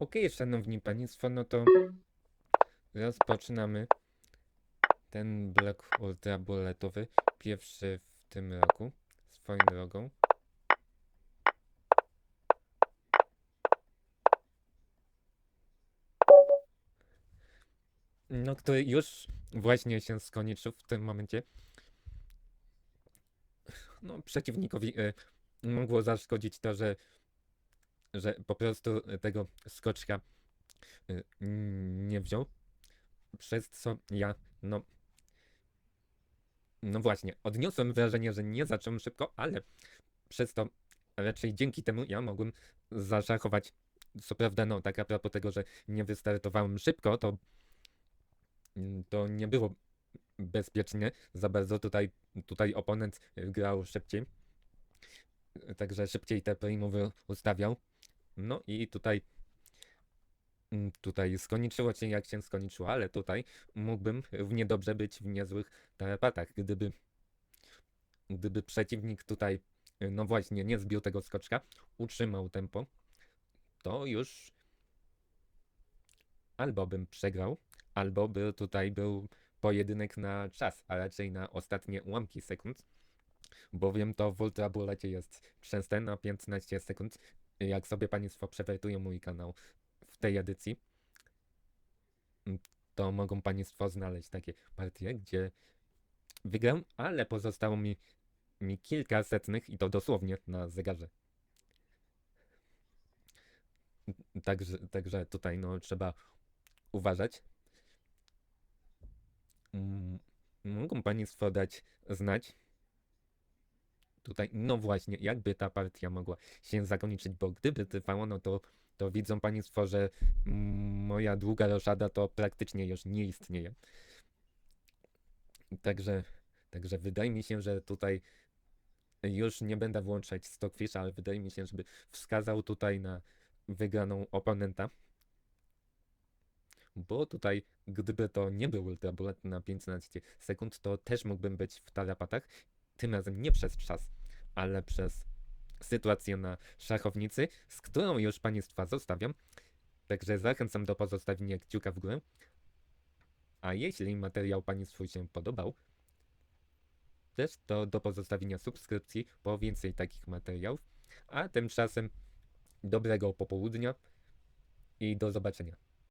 Okej, szanowni państwo, no to rozpoczynamy ten blok ultrabulletowy, pierwszy w tym roku, swoją drogą. No, który już właśnie się skończył w tym momencie. No, przeciwnikowi y, mogło zaszkodzić to, że, że po prostu tego skoczka y, nie wziął. Przez co ja, no. No właśnie, odniosłem wrażenie, że nie zacząłem szybko, ale przez to raczej dzięki temu ja mogłem zaszachować. Co prawda, no tak a propos tego, że nie wystartowałem szybko, to, mm, to nie było bezpiecznie za bardzo. Tutaj, tutaj oponent grał szybciej. Także szybciej te primowy ustawiał. No i tutaj Mm, Tutaj skończyło się jak się skończyło, ale tutaj mógłbym równie dobrze być w niezłych tarapatach, gdyby, gdyby przeciwnik tutaj, no właśnie, nie zbił tego skoczka, utrzymał tempo, to już albo bym przegrał, albo by tutaj był pojedynek na czas, a raczej na ostatnie ułamki sekund, bowiem to w ultrabulecie jest częste na 15 sekund. Jak sobie Państwo przewertują mój kanał w tej edycji, to mogą Państwo znaleźć takie partie, gdzie wygram, ale pozostało mi, mi kilka setnych i to dosłownie na zegarze. Także, także tutaj no, trzeba uważać. Mogą Państwo dać znać. Tutaj, no właśnie, jakby ta partia mogła się zakończyć, bo gdyby trwało, no to to widzą Państwo, że mm, moja długa roszada to praktycznie już nie istnieje. Także, także wydaje mi się, że tutaj już nie będę włączać Stockfish, ale wydaje mi się, żeby wskazał tutaj na wygraną oponenta. Bo tutaj, gdyby to nie był ultrabullet na 15 sekund, to też mógłbym być w tarapatach. Tym razem nie przez czas, ale przez sytuację na szachownicy, z którą już Państwa zostawiam. Także zachęcam do pozostawienia kciuka w górę. A jeśli materiał Państwu się podobał, też to do pozostawienia subskrypcji po więcej takich materiałów. A tymczasem dobrego popołudnia i do zobaczenia.